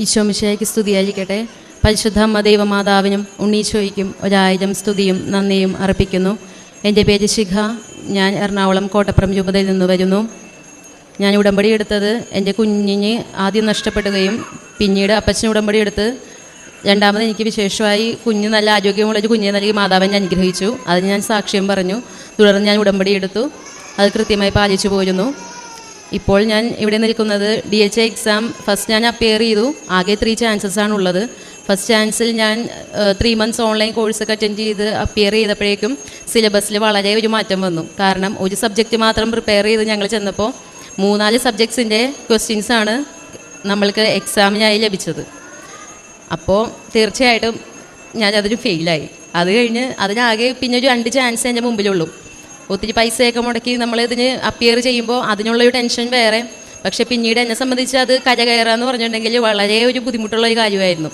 ഈശോമിശയ്ക്ക് സ്തുതിയായിരിക്കട്ടെ. പരിശുദ്ധ ദൈവമാതാവിനും ഉണ്ണീശോയ്ക്കും ഒരായിരം സ്തുതിയും നന്ദിയും അർപ്പിക്കുന്നു. എന്റെ പേര് ശിഖ. ഞാൻ എറണാകുളം കോട്ടപ്പുറം രൂപതയിൽ നിന്ന് വരുന്നു. ഞാൻ ഉടമ്പടി എടുത്തത് എന്റെ കുഞ്ഞിന് ആദ്യം നഷ്ടപ്പെടുകയും പിന്നീട് അപ്പച്ചന് ഉടമ്പടി എടുത്ത് രണ്ടാമത് എനിക്ക് വിശേഷമായി കുഞ്ഞ് നല്ല ആരോഗ്യമുള്ളൊരു കുഞ്ഞിനെ നൽകി മാതാവിനെ അനുഗ്രഹിച്ചു. അതിന് ഞാൻ സാക്ഷ്യം പറഞ്ഞു. തുടർന്ന് ഞാൻ ഉടമ്പടി എടുത്തു. അത് കൃത്യമായി പാലിച്ചു പോരുന്നു. ഇപ്പോൾ ഞാൻ ഇവിടെ നിൽക്കുന്നത് ഡി എച്ച് എക്സാം ഫസ്റ്റ് ഞാൻ അപ്പിയർ ചെയ്തു. ആകെ ത്രീ ചാൻസസ് ആണ് ഉള്ളത് ഫസ്റ്റ് ചാൻസിൽ ഞാൻ ത്രീ മന്ത്സ് ഓൺലൈൻ കോഴ്സൊക്കെ അറ്റൻഡ് ചെയ്ത് അപ്പിയർ ചെയ്തപ്പോഴേക്കും സിലബസിൽ വളരെ ഒരു മാറ്റം വന്നു. കാരണം ഒരു സബ്ജക്റ്റ് മാത്രം പ്രിപ്പയർ ചെയ്ത് ഞങ്ങൾ ചെന്നപ്പോൾ മൂന്നാൽ സബ്ജക്ട്സിന്റെ ക്വസ്റ്റ്യൻസ് ആണ് നമ്മൾക്ക് എക്സാമിനായി ലഭിച്ചത്. അപ്പോൾ തീർച്ചയായിട്ടും ഞാനതൊരു ഫെയിലായി അത് കഴിഞ്ഞ് അതിനാകെ പിന്നെ ഒരു രണ്ട് ചാൻസ് എന്റെ മുമ്പിലുള്ളൂ. ഒത്തിരി പൈസയൊക്കെ മുടക്കി നമ്മൾ ഇതിന് അപ്പിയർ ചെയ്യുമ്പോൾ അതിനുള്ളൊരു ടെൻഷൻ വേറെ. പക്ഷെ പിന്നീട് എന്നെ സംബന്ധിച്ച് അത് കരകയറാന്ന് പറഞ്ഞിട്ടുണ്ടെങ്കിൽ വളരെ ഒരു ബുദ്ധിമുട്ടുള്ള ഒരു കാര്യമായിരുന്നു.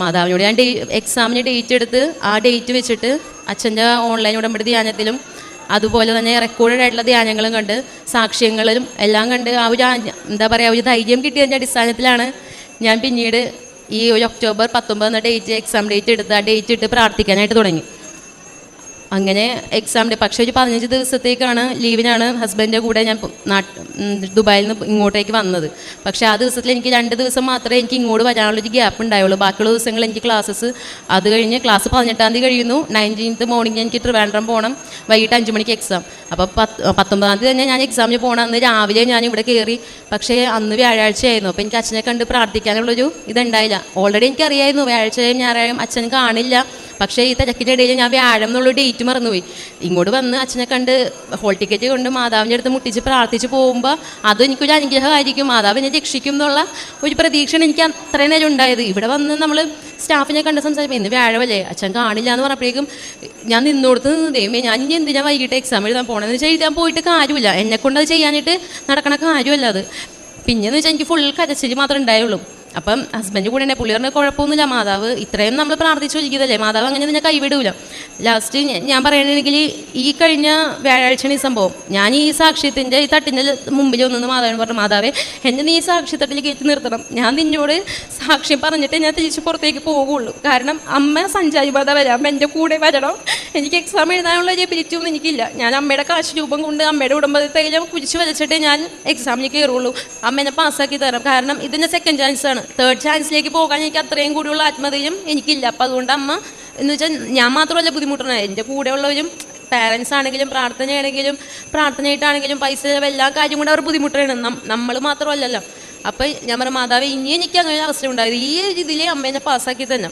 മാതാവിനോട് ഞാൻ ഡേ എക്സാമിന് ഡേറ്റ് എടുത്ത് ആ ഡേറ്റ് വെച്ചിട്ട് അച്ഛന്റെ ഓൺലൈൻ ഉടമ്പടി ധ്യാനത്തിലും അതുപോലെ തന്നെ റെക്കോർഡഡ് ആയിട്ടുള്ള ധ്യാനങ്ങളും കണ്ട് സാക്ഷ്യങ്ങളും എല്ലാം കണ്ട് ആ ഒരു എന്താ പറയുക ഒരു ധൈര്യം കിട്ടിയതിന്റെ അടിസ്ഥാനത്തിലാണ് ഞാൻ പിന്നീട് ഈ ഒരു ഒക്ടോബർ പത്തൊമ്പത് എന്ന ഡേറ്റ് എക്സാം ഡേറ്റ് എടുത്ത് ആ ഡേറ്റ് ഇട്ട് പ്രാർത്ഥിക്കാനായിട്ട് തുടങ്ങി. അങ്ങനെ എക്സാം ഡേ പക്ഷേ ഒരു പതിനഞ്ച് ദിവസത്തേക്കാണ് ലീവിനാണ് ഹസ്ബൻഡിന്റെ കൂടെ ഞാൻ ദുബായിൽ നിന്ന് ഇങ്ങോട്ടേക്ക് വന്നത്. പക്ഷേ ആ ദിവസത്തിൽ എനിക്ക് രണ്ട് ദിവസം മാത്രമേ എനിക്ക് ഇങ്ങോട്ട് വരാനുള്ളൊരു ഗ്യാപ്പ് ഉണ്ടായുള്ളൂ. ബാക്കിയുള്ള ദിവസങ്ങൾ എനിക്ക് ക്ലാസ്സസ് അത് കഴിഞ്ഞ് ക്ലാസ് പതിനെട്ടാം തീയതി കഴിയുന്നു. നയന്റീൻത്ത് മോർണിംഗ് എനിക്ക് ട്രിവാൻഡ്രം പോകണം വൈകിട്ട് അഞ്ച് മണിക്ക് എക്സാം അപ്പോൾ പത്ത് പത്തൊമ്പതാം തീയതി തന്നെ ഞാൻ എക്സാമിന് പോകണം അന്ന് രാവിലെ ഞാൻ ഇവിടെ കയറി പക്ഷേ അന്ന് വ്യാഴാഴ്ചയായിരുന്നു. അപ്പോൾ എനിക്ക് അച്ഛനെ കണ്ട് പ്രാർത്ഥിക്കാനുള്ളൊരു ഇതുണ്ടായില്ല. ഓൾറെഡി എനിക്കറിയായിരുന്നു വ്യാഴാഴ്ചയും ഞായറായും അച്ഛൻ കാണില്ല. പക്ഷേ ഈ തിരക്കിന്റെ ഇടയിൽ ഞാൻ വ്യാഴം എന്നുള്ള ഡേറ്റ് മറന്നുപോയി. ഇങ്ങോട്ട് വന്ന് അച്ഛനെ കണ്ട് ഹോൾ ടിക്കറ്റ് കൊണ്ട് മാതാവിന്റെ അടുത്ത് മുട്ടിച്ച് പ്രാർത്ഥിച്ച് പോകുമ്പോൾ അത് എനിക്കൊരു അനുഗ്രഹമായിരിക്കും. മാതാവ് എന്നെ രക്ഷിക്കും എന്നുള്ള ഒരു പ്രതീക്ഷയാണ് എനിക്ക് അത്രയും നേരം ഉണ്ടായത്. ഇവിടെ വന്ന് നമ്മൾ സ്റ്റാഫിനെ കണ്ട് സംസാരിക്കും ഇന്ന് വ്യാഴമല്ലേ? അച്ഛൻ കാണില്ല എന്ന് പറഞ്ഞപ്പോഴേക്കും ഞാൻ നിന്നോടത്ത് നിന്ന് ദൈവമേ ഞാൻ ഇനി എന്തിനാ വൈകിട്ട് എക്സാം എഴുതാൻ പോകണമെന്ന് വെച്ചാൽ എഴുതാൻ പോയിട്ട് കാര്യമില്ല. എന്നെ അത് ചെയ്യാനായിട്ട് നടക്കണ കാര്യമല്ല അത്. പിന്നെന്ന് വെച്ചാൽ എനിക്ക് ഫുൾ കരച്ചിൽ മാത്രമേ ഉണ്ടായുള്ളൂ. അപ്പം ഹസ്ബൻഡ് കൂടെ തന്നെ പുള്ളി പറഞ്ഞ കുഴപ്പമൊന്നുമില്ല. മാതാവ് ഇത്രയും നമ്മൾ പ്രാർത്ഥിച്ചു വിളിക്കുന്നതല്ലേ മാതാവ് അങ്ങനെ നിന്നെ കൈവിടൂല. ലാസ്റ്റ് ഞാൻ പറയണെങ്കിൽ ഈ കഴിഞ്ഞ വ്യാഴാഴ്ചയാണ് ഈ സംഭവം. ഞാൻ ഈ സാക്ഷ്യത്തിന്റെ ഈ തട്ടിന്റെ മുമ്പിൽ ഒന്നും മാതാവിന് പറഞ്ഞു മാതാവേ എന്നെ നീ ഈ സാക്ഷ്യത്തട്ടിൽ കയറ്റി നിർത്തണം. ഞാൻ നിന്നോട് സാക്ഷ്യം പറഞ്ഞിട്ട് ഞാൻ തിരിച്ച് പുറത്തേക്ക് പോകുള്ളൂ. കാരണം അമ്മ സഞ്ചാരി ബാധ വരാം എന്റെ കൂടെ വരണം. എനിക്ക് എക്സാം എഴുതാനുള്ള ഒരു എബിലിറ്റി ഒന്നും എനിക്കില്ല. ഞാൻ അമ്മയുടെ കാശ് രൂപം കൊണ്ട് അമ്മയുടെ ഉടമ്പതയിലും കുരിച്ച് വലിച്ചിട്ടേ ഞാൻ എക്സാമിന് കയറുള്ളൂ. അമ്മേനെ പാസ്സാക്കി തരാം കാരണം ഇതിന്റെ സെക്കൻഡ് ചാൻസ് ആണ്. തേർഡ് ചാൻസിലേക്ക് പോകാൻ എനിക്ക് അത്രയും കൂടിയുള്ള ആത്മധൈര്യം എനിക്കില്ല. അപ്പം അതുകൊണ്ട് അമ്മ എന്ന് വെച്ചാൽ ഞാൻ മാത്രമല്ല ബുദ്ധിമുട്ടാണ് എന്റെ കൂടെയുള്ളവരും പാരൻസ് ആണെങ്കിലും പ്രാർത്ഥനയാണെങ്കിലും പ്രാർത്ഥനയായിട്ടാണെങ്കിലും പൈസ എല്ലാ കാര്യം കൂടെ അവർ ബുദ്ധിമുട്ടാണ് നമ്മൾ മാത്രമല്ലല്ലോ. അപ്പം ഞാൻ പറഞ്ഞ മാതാവ് ഇനി എനിക്ക് അങ്ങനെ അവസരം ഉണ്ടായത് ഈ രീതിയിൽ അമ്മേനെ പാസ്സാക്കി തന്നെ.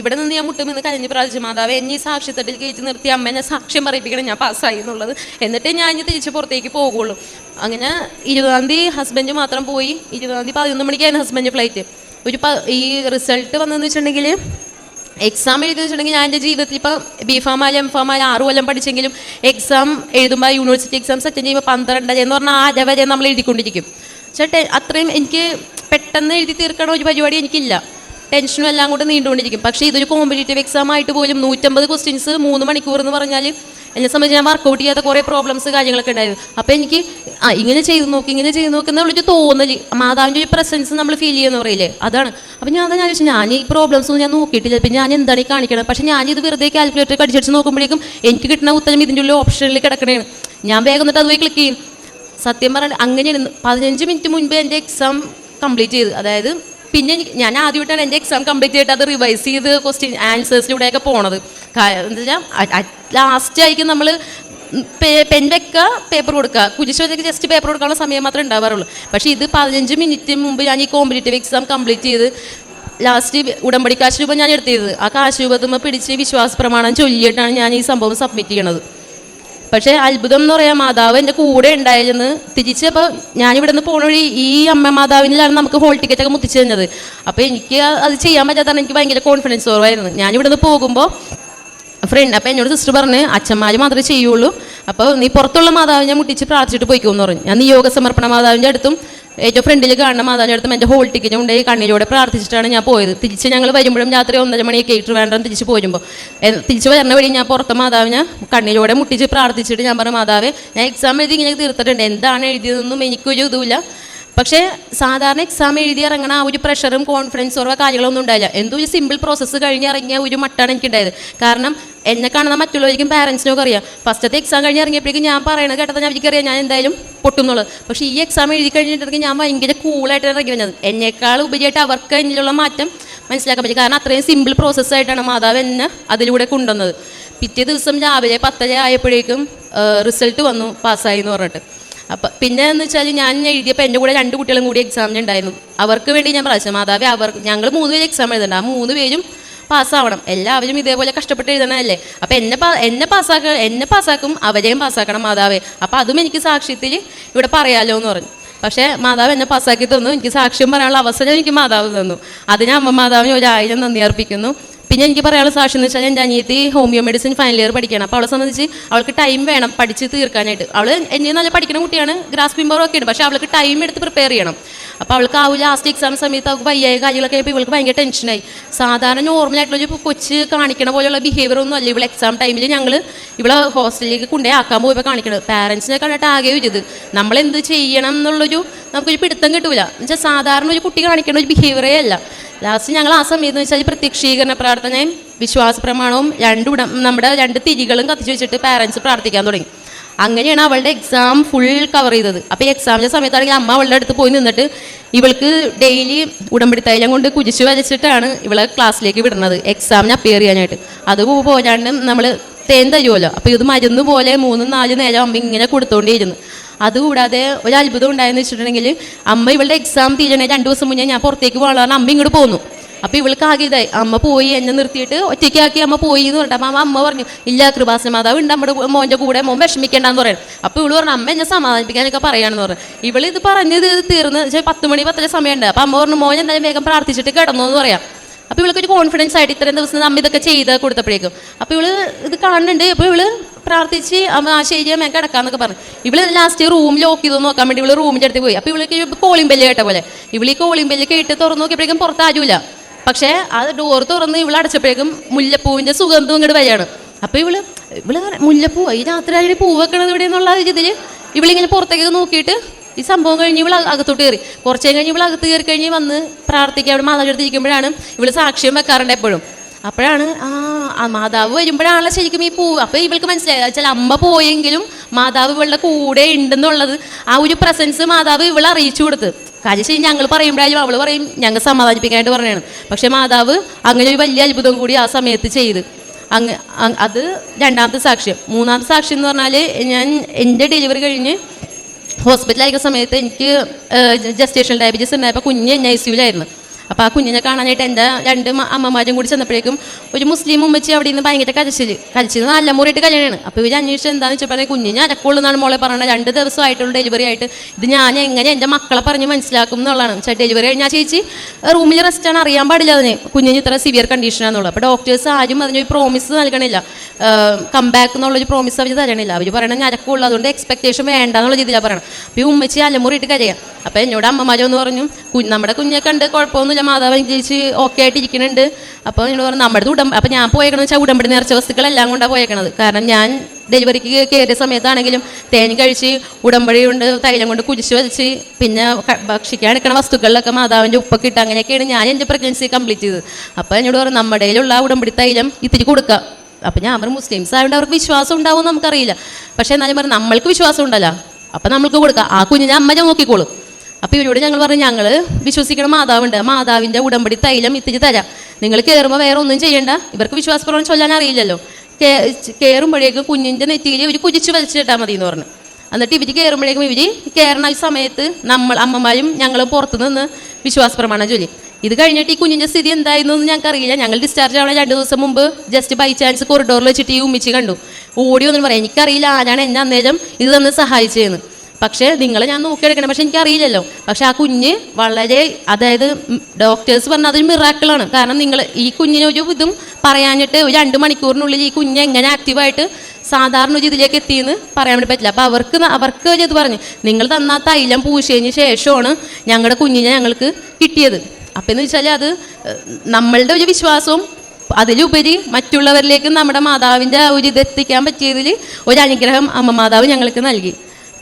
ഇവിടെ നിന്ന് ഞാൻ മുട്ടുമെന്ന് കരഞ്ഞ് പ്രാർത്ഥിച്ചു മാതാവ് എന്നെ ഈ സാക്ഷ്യത്തട്ടിൽ കയറ്റി നിർത്തി. അമ്മേനെ സാക്ഷ്യം പറയിപ്പിക്കണം ഞാൻ പാസ്സായി എന്നുള്ളത്. എന്നിട്ട് ഞാൻ ഇനി തിരിച്ച് പുറത്തേക്ക് പോകുള്ളൂ. അങ്ങനെ ഇരുപതാം തീയതി ഹസ്ബൻഡ് മാത്രം പോയി. ഇരുപതാം തീയതി പതിനൊന്ന് മണിക്കായിരുന്നു ഹസ്ബൻഡ് ഫ്ലൈറ്റ് ഒരു ഈ റിസൾട്ട് വന്നതെന്ന് വെച്ചിട്ടുണ്ടെങ്കിൽ എക്സാം എഴുതി വെച്ചിട്ടുണ്ടെങ്കിൽ ഞാൻ എന്റെ ജീവിതത്തിൽ ഇപ്പം ബി ഫാം ആയാലും എം ഫാം ആയാലും ആറ് കൊല്ലം പഠിച്ചെങ്കിലും എക്സാം എഴുതുമ്പോൾ യൂണിവേഴ്സിറ്റി എക്സാംസ് അറ്റൻഡ് ചെയ്യുമ്പോൾ പന്ത്രണ്ടര എന്ന് പറഞ്ഞാൽ ആ വരെ നമ്മൾ എഴുതിക്കൊണ്ടിരിക്കും. പക്ഷേ അത്രയും എനിക്ക് പെട്ടെന്ന് എഴുതി തീർക്കണ ഒരു പരിപാടി എനിക്കില്ല. ടെൻഷനും എല്ലാം കൂടെ നീണ്ടുകൊണ്ടിരിക്കും. പക്ഷേ ഇതൊരു കോമ്പറ്റേറ്റീവ് എക്സാം ആയിട്ട് പോലും നൂറ്റമ്പത് ക്വസ്റ്റ്യൻസ് മൂന്ന് മണിക്കൂർ എന്ന് പറഞ്ഞാൽ എന്നെ സംബന്ധിച്ച് ഞാൻ വർക്കൗട്ട് ചെയ്യാത്ത കുറേ പ്രോബ്ലംസ് കാര്യങ്ങളൊക്കെ ഉണ്ടായിരുന്നു. അപ്പോൾ എനിക്ക് ആ ഇങ്ങനെ ചെയ്ത് നോക്കി ഇങ്ങനെ ചെയ്ത് നോക്കി എന്നുള്ളൊരു തോന്നൽ മാതാവിന്റെ ഒരു പ്രസൻസ് നമ്മൾ ഫീൽ ചെയ്യുന്ന പറയില്ലേ? അതാണ്. അപ്പോൾ ഞാൻ അതാ ഞാൻ ചോദിച്ചു ഞാൻ ഈ പ്രോബ്ലംസ് ഒന്നും ഞാൻ നോക്കിയിട്ടില്ല. പിന്നെ ഞാൻ എന്താണ് ഈ കാണിക്കണം പക്ഷേ ഞാനിത് വെറുതെ കാൽക്കുലേറ്റർ കടിച്ചടിച്ച് നോക്കുമ്പോഴേക്കും എനിക്ക് കിട്ടുന്ന ഉത്തരം ഇതിന്റെ ഉള്ളിൽ ഓപ്ഷനിൽ കിടക്കണേണ്. ഞാൻ വേഗം എന്നിട്ട് അത് പോയി ക്ലിക്ക് ചെയ്യും. സത്യം പറഞ്ഞാൽ അങ്ങനെയാണ്. പതിനഞ്ച് മിനിറ്റ് മുൻപ് എന്റെ എക്സാം കംപ്ലീറ്റ് ചെയ്ത്. അതായത് പിന്നെ ഞാൻ ആദ്യമായിട്ടാണ് എന്റെ എക്സാം കംപ്ലീറ്റ് ചെയ്തിട്ട് അത് റിവൈസ് ചെയ്ത് ക്വസ്റ്റ്യൻ ആൻസേഴ്സിലൂടെയൊക്കെ പോണത്. എന്താ വെച്ചാൽ ലാസ്റ്റ് ആയിരിക്കും നമ്മൾ പെൻ വെക്കുക പേപ്പർ കൊടുക്കുക കുരിശോലേക്ക് ജസ്റ്റ് പേപ്പർ കൊടുക്കാനുള്ള സമയം മാത്രമേ ഉണ്ടാവാറുള്ളൂ. പക്ഷേ ഇത് പതിനഞ്ച് മിനിറ്റ് മുമ്പ് ഞാൻ ഈ കോമ്പറ്റേറ്റീവ് എക്സാം കംപ്ലീറ്റ് ചെയ്ത് ലാസ്റ്റ് ഉടമ്പടി കാശ് രൂപം ഞാൻ എടുത്തത് ആ കാശ് രൂപത്തുമ്പോൾ പിടിച്ച് വിശ്വാസ പ്രമാണം ചൊല്ലിയിട്ടാണ് ഞാൻ ഈ സംഭവം സബ്മിറ്റ് ചെയ്യണത്. പക്ഷേ അത്ഭുതം എന്ന് പറയാം മാതാവ് എന്റെ കൂടെ ഉണ്ടായിരുന്നു തിരിച്ച് അപ്പോൾ ഞാനിവിടെ നിന്ന് പോണ വഴി ഈ അമ്മ മാതാവിനിലാണ് നമുക്ക് ഹോൾ ടിക്കറ്റ് ഒക്കെ മുത്തിച്ചു തന്നത്. അപ്പോൾ എനിക്ക് അത് ചെയ്യാൻ പറ്റാത്തതാണ് എനിക്ക് ഭയങ്കര കോൺഫിഡൻസ് കുറവായിരുന്നു. ഞാനിവിടെ നിന്ന് പോകുമ്പോൾ ഫ്രണ്ട് അപ്പോൾ എന്നോട് സിസ്റ്റർ പറഞ്ഞ് അച്ഛന്മാർ മാത്രമേ ചെയ്യുള്ളൂ. അപ്പോൾ നീ പുറത്തുള്ള മാതാവിനെ മുട്ടിച്ച് പ്രാർത്ഥിച്ചിട്ട് പോയിക്കോന്ന് പറഞ്ഞു. ഞാൻ നിയോഗ സമർപ്പണ മാതാവിന്റെ അടുത്തും ഏറ്റവും ഫ്രണ്ടിൽ കാണുന്ന മാതാവിന്റെ അടുത്തും എന്റെ ഹോൾ ടിക്കറ്റ് കൊണ്ടുപോയി കണ്ണീരോടെ പ്രാർത്ഥിച്ചിട്ടാണ് ഞാൻ പോയത്. തിരിച്ച് ഞങ്ങൾ വരുമ്പോഴും രാത്രി ഒന്നര മണിയൊക്കെ ഇട്ട് വേണ്ട തിരിച്ച് പോരുമ്പോൾ തിരിച്ച് വരുന്ന വഴി ഞാൻ പുറത്തെ മാതാവിനെ കണ്ണീരോടെ മുട്ടിച്ച് പ്രാർത്ഥിച്ചിട്ട് ഞാൻ പറഞ്ഞു മാതാവേ ഞാൻ എക്സാം എഴുതി ഇങ്ങനെ തീർത്തിട്ടുണ്ട്. എന്താണ് എഴുതിയതെന്നും എനിക്കൊരു ഇതുമില്ല. പക്ഷേ സാധാരണ എക്സാം എഴുതി ഇറങ്ങണ ആ ഒരു പ്രഷറും കോൺഫിഡൻസും കാര്യങ്ങളൊന്നും ഉണ്ടായില്ല. എന്തോ ഒരു സിമ്പിൾ പ്രോസസ്സ് കഴിഞ്ഞ് ഇറങ്ങിയ ഒരു മട്ടാണ് എനിക്കുണ്ടായത്. കാരണം എന്നെ കാണുന്ന മറ്റുള്ളവർക്കും പാരൻസിനൊക്കെ അറിയാം. ഫസ്റ്റത്തെ എക്സാം കഴിഞ്ഞ് ഇറങ്ങിയപ്പോഴേക്കും ഞാൻ പറയണത് കേട്ടത് ഞാൻ എനിക്കറിയാം ഞാൻ എന്തായാലും പൊട്ടുന്നുള്ളത് പക്ഷേ ഈ എക്സാം എഴുതി കഴിഞ്ഞിട്ടുണ്ടെങ്കിൽ ഞാൻ ഭയങ്കര കൂളായിട്ട് ഇറങ്ങി വന്നത് എന്നേക്കാൾ ഉപരിയായിട്ട് അവർക്ക് അതിനുള്ള മാറ്റം മനസ്സിലാക്കാൻ പറ്റും. കാരണം അത്രയും സിമ്പിൾ പ്രോസസ്സായിട്ടാണ് മാതാവ് എന്നെ അതിലൂടെ കൊണ്ടുവന്നത്. പിറ്റേ ദിവസം രാവിലെ പത്തര ആയപ്പോഴേക്കും റിസൾട്ട് വന്നു പാസ്സായി എന്ന് പറഞ്ഞിട്ട്. അപ്പം പിന്നെ എന്ന് വെച്ചാൽ ഞാൻ എഴുതിയപ്പോൾ എന്റെ കൂടെ രണ്ട് കുട്ടികളും കൂടി എക്സാമിന് ഉണ്ടായിരുന്നു. അവർക്ക് വേണ്ടി ഞാൻ പ്രാവശ്യം മാതാവേ അവർ ഞങ്ങൾ മൂന്ന് പേര് എക്സാം എഴുതണ്ട ആ മൂന്ന് പേരും പാസ്സാവണം. എല്ലാവരും ഇതേപോലെ കഷ്ടപ്പെട്ട് എഴുതണമല്ലേ അപ്പം എന്നെ എന്നെ പാസ്സാക്ക എന്നെ പാസ്സാക്കും അവരെയും പാസ്സാക്കണം മാതാവേ. അപ്പം അതും എനിക്ക് സാക്ഷ്യത്തിൽ ഇവിടെ പറയാലോ എന്ന് പറഞ്ഞു. പക്ഷേ മാതാവ് എന്നെ പാസ്സാക്കി തന്നു. എനിക്ക് സാക്ഷ്യം പറയാനുള്ള അവസരം എനിക്ക് മാതാവ് തന്നു. അതിന് അമ്മ മാതാവിന് ഒരായിരം നന്ദി അർപ്പിക്കുന്നു. പിന്നെ എനിക്ക് പറയാനുള്ള സാക്ഷ്യം എന്ന് വെച്ചാൽ എന്റെ അനിയത്തി ഹോമിയോ മെഡിസിൻ ഫൈനൽ ഇയർ പഠിക്കണം അപ്പോൾ അവളെ സംബന്ധിച്ച് അവൾക്ക് ടൈം വേണം പഠിച്ച് തീർക്കാനായിട്ട്. അവൾ എന്നെ നല്ല പഠിക്കുന്ന കുട്ടിയാണ്. ഗ്രാസ് പിമ്പറും പക്ഷേ അവൾക്ക് ടൈം എടുത്ത് പ്രിപ്പയർ ചെയ്യണം. അപ്പോൾ അവൾക്ക് ആ ലാസ്റ്റ് എക്സാം സമയത്ത് അവൾക്ക് വയ്യായ കാര്യങ്ങളൊക്കെ ആയപ്പോൾ ഇവൾക്ക് ഭയങ്കര ടെൻഷനായി സാധാരണ നോർമൽ ആയിട്ടുള്ള ഒരു കൊച്ച് കാണിക്കണ പോലെയുള്ള ബിഹേവിയർ ഒന്നും അല്ല. ഇവിടെ എക്സാം ടൈമിൽ ഞങ്ങൾ ഇവിടെ ഹോസ്റ്റലിലേക്ക് കൊണ്ടുപോയി ആക്കാൻ പോയപ്പോൾ കാണിക്കണത്. പാരൻസിനെ കണ്ടിട്ട് ആകെ ഒരിത് നമ്മൾ എന്ത് ചെയ്യണം എന്നുള്ളൊരു നമുക്കൊരു പിടുത്തം കിട്ടൂല. എന്നുവെച്ചാൽ സാധാരണ ഒരു കുട്ടി കാണിക്കുന്ന ഒരു ബിഹേവിയറേ അല്ല. ലാസ്റ്റ് ഞങ്ങൾ ആ സമയത്ത് വെച്ചാൽ പ്രത്യക്ഷീകരണ പ്രാർത്ഥനയും വിശ്വാസ പ്രമാണവും രണ്ടു നമ്മുടെ രണ്ട് തിരികളും കത്തിച്ച് വെച്ചിട്ട് പാരൻസ് പ്രാർത്ഥിക്കാൻ തുടങ്ങി. അങ്ങനെയാണ് അവളുടെ എക്സാം ഫുൾ കവർ ചെയ്തത്. അപ്പോൾ ഈ എക്സാമിന്റെ സമയത്താണെങ്കിൽ അമ്മ അവളുടെ അടുത്ത് പോയി നിന്നിട്ട് ഇവൾക്ക് ഡെയിലി ഉടമ്പടി തൈലം കൊണ്ട് കുതിച്ച് വരച്ചിട്ടാണ് ഇവളെ ക്ലാസ്സിലേക്ക് വിടുന്നത് എക്സാമിന് അപ്പിയർ ചെയ്യാനായിട്ട്. അത് പോരാണ്ട് നമ്മൾ തേൻ തരുമല്ലോ അപ്പോൾ ഇത് മരുന്ന് പോലെ മൂന്നും നാലും നേരം അമ്മ ഇങ്ങനെ കൊടുത്തോണ്ടേയിരുന്നു അതുകൂടാതെ ഒരു അത്ഭുതം ഉണ്ടായെന്ന് വെച്ചിട്ടുണ്ടെങ്കിൽ അമ്മ ഇവളുടെ എക്സാം തീരണേ രണ്ട് ദിവസം മുന്നേ ഞാൻ പുറത്തേക്ക് പോകാൻ അമ്മ ഇങ്ങോട്ട് പോന്നു. അപ്പോൾ ഇവൾക്ക് ആകെ ഇതായി. അമ്മ പോയി എന്നെ നിർത്തിയിട്ട് ഒറ്റയ്ക്കാക്കി അമ്മ പോയി എന്ന് പറഞ്ഞിട്ട് അമ്മ അമ്മ പറഞ്ഞു ഇല്ല കൃപാസന മാതാവ് ഉണ്ട് നമ്മുടെ മോന്റെ കൂടെ മോൻ വിഷമിക്കേണ്ടെന്ന് പറയണം അപ്പോൾ ഇവൾ പറഞ്ഞു അമ്മ എന്നെ സമാധാനിപ്പിക്കാനൊക്കെ പറയാണെന്ന് പറഞ്ഞു. ഇവൾ ഇത് പറഞ്ഞത് തീർന്ന് പത്ത് മണി പത്തര സമയമുണ്ട്. അപ്പോൾ അമ്മ പറഞ്ഞു മോൻ എന്തായാലും വേഗം പ്രാർത്ഥിച്ചിട്ട് കിടന്നു എന്ന് പറയാം. അപ്പോൾ ഇവൾക്ക് ഒരു കോൺഫിഡൻസ് ആയിട്ട് ഇത്രയും ദിവസം അമ്മ ഇതൊക്കെ ചെയ്ത് കൊടുത്തപ്പോഴേക്കും. അപ്പോൾ ഇവൾ ഇത് കാണുന്നുണ്ട്. അപ്പോൾ ഇവൾ പ്രാർത്ഥിച്ച് ആ ശരി അമ്മ കിടക്കാന്നൊക്കെ പറഞ്ഞു. ഇവൾ ലാസ്റ്റ് റൂം ലോക്ക് ചെയ്തു നോക്കാൻ വേണ്ടി ഇവൾ റൂമിന്റെ അടുത്ത് പോയി. അപ്പോൾ ഇവൾക്ക് കോളിംഗ് ബെല്ല് കേട്ട പോലെ. ഇവൾ ഈ കോളിംഗ് ബെല്ല് കേട്ട് തുറന്നു നോക്കിയപ്പോഴേക്കും പുറത്ത് ആരുമില്ല പക്ഷേ ആ ഡോർ തുറന്ന് ഇവിടെ അടച്ചപ്പോഴേക്കും മുല്ലപ്പൂവിന്റെ സുഗന്ധം ഇങ്ങോട്ട് വരികയാണ്. അപ്പോൾ ഇവൾ ഇവൾ മുല്ലപ്പൂ ഈ രാത്രി അതിന് പൂ വെക്കണത് ഇവിടെ എന്നുള്ള ഇതിൽ ഇവളിങ്ങനെ പുറത്തേക്ക് നോക്കിയിട്ട് ഈ സംഭവം കഴിഞ്ഞ് ഇവൾ അകത്തോട്ട് കയറി. കുറച്ച് കഴിഞ്ഞ് ഇവൾ അകത്ത് കയറി കഴിഞ്ഞ് വന്ന് പ്രാർത്ഥിക്കാൻ അവിടെ മാതാവ് അടുത്ത് ഇരിക്കുമ്പോഴാണ് ഇവൾ സാക്ഷ്യം വെക്കാറുണ്ട് എപ്പോഴും. അപ്പോഴാണ് ആ മാതാവ് വരുമ്പോഴാണല്ലോ ശരിക്കും ഈ പൂ അപ്പോൾ ഇവൾക്ക് മനസ്സിലായി. വെച്ചാൽ അമ്മ പോയെങ്കിലും മാതാവ് ഇവളുടെ കൂടെ ഉണ്ടെന്നുള്ളത് ആ ഒരു പ്രസൻസ് മാതാവ് ഇവളെ അറിയിച്ചു കൊടുത്ത്. കാര്യം ശരി ഞങ്ങൾ പറയുമ്പോഴായാലും അവൾ പറയും ഞങ്ങൾ സമാധാനിപ്പിക്കാനായിട്ട് പറയണം പക്ഷെ മാതാവ് അങ്ങനെ ഒരു വലിയ അത്ഭുതം കൂടി ആ സമയത്ത് ചെയ്ത്. അങ്ങ് അങ് അത് രണ്ടാമത്തെ സാക്ഷ്യം. മൂന്നാമത്തെ സാക്ഷ്യം എന്ന് പറഞ്ഞാൽ ഞാൻ എന്റെ ഡെലിവറി കഴിഞ്ഞ് ഹോസ്പിറ്റലായിരിക്കുന്ന സമയത്ത് എനിക്ക് ജസ്റ്റേഷൻ ഡയബറ്റീസ് ഉണ്ടായപ്പോൾ കുഞ്ഞ് എൻ ഐ സിയുലായിരുന്നു അപ്പോൾ ആ കുഞ്ഞിനെ കാണാനായിട്ട് എന്റെ രണ്ട് അമ്മമാരും കൂടി ചെന്നപ്പോഴേക്കും ഒരു മുസ്ലിം ഉമ്മച്ചി അവിടെ നിന്ന് ഭയങ്കര കരച്ചിൽ. കരച്ചിൽ നല്ല മുറിയിട്ട് കല്യാണമാണ് അപ്പോൾ ഇവർ അന്വേഷിച്ച് എന്താണെന്ന് വെച്ചപ്പോൾ കുഞ്ഞിനെ അരക്കുള്ളൂ എന്നാണ് മോളെ പറഞ്ഞത്. രണ്ട് ദിവസമായിട്ടുള്ള ഡെലിവറി ആയിട്ട് ഇത് ഞാൻ എങ്ങനെ എന്റെ മക്കളെ പറഞ്ഞ് മനസ്സിലാക്കും എന്നുള്ളതാണ്. വെച്ചാൽ ഡെലിവറി കഴിഞ്ഞാൽ ചേച്ചി റൂമിൽ റെസ്റ്റ് ആണ് അറിയാൻ പാടില്ല അതിന്. കുഞ്ഞിന് ഇത്ര സിവിയർ കണ്ടീഷനാണെന്നുള്ളത് അപ്പോൾ ഡോക്ടേഴ്സ് ആരും അതിനൊരു പ്രോമിസ് നൽകണില്ല. കംബാക്ക് എന്നുള്ളൊരു പ്രോമിസ് അവർ തരണില്ല. അവർ പറയണത് ഞരക്കുള്ളൂ അതുകൊണ്ട് എക്സ്പെക്ടേഷൻ വേണ്ട എന്നുള്ള രീതിയിലാണ് പറയണം അപ്പോൾ ഈ ഉമ്മച്ചി അലമുറിയിട്ട് കരയാം. അപ്പോൾ എന്നോട് അമ്മമാരോ എന്ന് പറഞ്ഞു നമ്മുടെ കുഞ്ഞെ കണ്ട് കുഴപ്പമൊന്നുമില്ല. മാതാവ് ജയിച്ച് ഓക്കെ ആയിട്ട് ഇരിക്കുന്നുണ്ട്. അപ്പോൾ എന്നോട് പറഞ്ഞു നമ്മുടെ ഉടമ്പ അപ്പോൾ ഞാൻ പോയേക്കണെന്ന് വെച്ചാൽ ഉടമ്പടി നേർച്ച വസ്തുക്കളെല്ലാം കൊണ്ടാണ് പോയേക്കണത്. കാരണം ഞാൻ ഡെലിവറിക്ക് കയറിയ സമയത്താണെങ്കിലും തേൻ കഴിച്ച് ഉടമ്പടി കൊണ്ട് തൈലം കൊണ്ട് കുഴിച്ച് വലിച്ച് പിന്നെ ഭക്ഷിക്കാൻ എടുക്കുന്ന വസ്തുക്കളിലൊക്കെ മാതാവിന്റെ ഉപ്പൊക്കെ ഇട്ട് അങ്ങനെയൊക്കെയാണ് ഞാൻ എന്റെ പ്രഗ്നൻസി കംപ്ലീറ്റ് ചെയ്തത്. അപ്പോൾ എന്നോട് പറഞ്ഞു നമ്മുടെ കയ്യിലുള്ള ഉടമ്പടി തൈലം ഇത്തിരി കൊടുക്കാം. അപ്പം ഞാൻ പറഞ്ഞു മുസ്ലിംസ് ആയതുകൊണ്ട് അവർക്ക് വിശ്വാസം ഉണ്ടാവും നമുക്കറിയില്ല. പക്ഷേ എന്നാലും പറഞ്ഞു നമ്മൾക്ക് വിശ്വാസം ഉണ്ടല്ലോ അപ്പം നമ്മൾക്ക് കൊടുക്കാം. ആ കുഞ്ഞിനെ അമ്മ നോക്കിക്കോളും. അപ്പോൾ ഇവരോട് ഞങ്ങൾ പറഞ്ഞു ഞങ്ങൾ വിശ്വസിക്കണം മാതാവുണ്ട്. മാതാവിന്റെ ഉടമ്പടി തൈലം ഇത്തിരി തരാം. നിങ്ങൾ കയറുമ്പോൾ വേറെ ഒന്നും ചെയ്യണ്ട. ഇവർക്ക് വിശ്വാസപ്രവണം ചൊല്ലാൻ അറിയില്ലല്ലോ. കയറുമ്പോഴേക്കും കുഞ്ഞിന്റെ നെറ്റിയിൽ ഇവർ കുതിച്ച് വലിച്ചിട്ടാൽ മതി എന്ന് പറഞ്ഞു. എന്നിട്ട് ഇവർ കയറുമ്പോഴേക്കും ഇവർ കയറണ സമയത്ത് നമ്മൾ അമ്മമാരും ഞങ്ങൾ പുറത്തു നിന്ന് വിശ്വാസ ചൊല്ലി. ഇത് കഴിഞ്ഞിട്ട് ഈ കുഞ്ഞിന്റെ സ്ഥിതി എന്തായിരുന്നു എന്ന് ഞങ്ങൾക്ക് അറിയില്ല. ഞങ്ങൾ ഡിസ്ചാർജ് ആവണ രണ്ട് ദിവസം മുമ്പ് ജസ്റ്റ് ബൈ ചാൻസ് കൊറിഡോറിൽ വെച്ചിട്ട് ഈ ഉമ്മിച്ച് കണ്ടു. ഓടി ഒന്നും പറയാം എനിക്കറിയില്ല ആരാണ് എന്നെ അന്നേരം ഇത് തന്ന് സഹായിച്ചതെന്ന് പക്ഷേ നിങ്ങൾ ഞാൻ നോക്കിയെടുക്കണം. പക്ഷെ എനിക്കറിയില്ലല്ലോ. പക്ഷെ ആ കുഞ്ഞ് വളരെ അതായത് ഡോക്ടേഴ്സ് പറഞ്ഞ അതൊരു മിറാക്കിളാണ് കാരണം നിങ്ങൾ ഈ കുഞ്ഞിന് ഒരു ഇതും പറയാനിട്ട് ഒരു രണ്ട് മണിക്കൂറിനുള്ളിൽ ഈ കുഞ്ഞ് എങ്ങനെ ആക്റ്റീവായിട്ട് സാധാരണ ഒരു ഇതിലേക്ക് എത്തിയെന്ന് പറയാൻ വേണ്ടി പറ്റില്ല. അപ്പോൾ അവർക്ക് അവർക്ക് ഇത് പറഞ്ഞു. നിങ്ങൾ തന്ന തൈലം പൂശിയതിന് ശേഷമാണ് ഞങ്ങളുടെ കുഞ്ഞിനെ ഞങ്ങൾക്ക് കിട്ടിയത്. അപ്പം എന്ന് വെച്ചാൽ അത് നമ്മളുടെ ഒരു വിശ്വാസവും അതിലുപരി മറ്റുള്ളവരിലേക്കും നമ്മുടെ മാതാവിന്റെ ഒരു ഇത് എത്തിക്കാൻ പറ്റിയതിൽ ഒരു അനുഗ്രഹം അമ്മ മാതാവ് ഞങ്ങൾക്ക് നൽകി.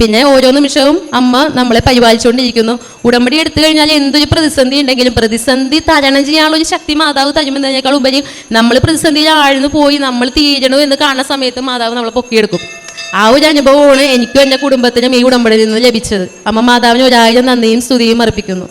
പിന്നെ ഓരോ നിമിഷവും അമ്മ നമ്മളെ പരിപാലിച്ചുകൊണ്ടിരിക്കുന്നു. ഉടമ്പടി എടുത്തു കഴിഞ്ഞാൽ എന്തൊരു പ്രതിസന്ധി ഉണ്ടെങ്കിലും പ്രതിസന്ധി തരണം ചെയ്യാനുള്ള ഒരു ശക്തി മാതാവ് തരുമെന്നതിനേക്കാൾ ഉപരി നമ്മൾ പ്രതിസന്ധിയിൽ ആഴ്ന്നു പോയി നമ്മൾ തീരണു എന്ന് കാണുന്ന സമയത്ത് മാതാവ് നമ്മളെ പൊക്കിയെടുക്കും. ആ ഒരു അനുഭവമാണ് എനിക്കും എന്റെ കുടുംബത്തിനും ഈ ഉടമ്പടിയിൽ നിന്ന് ലഭിച്ചത്. അമ്മ മാതാവിന് ഒരായിരം നന്ദിയും സ്തുതിയും അർപ്പിക്കുന്നു.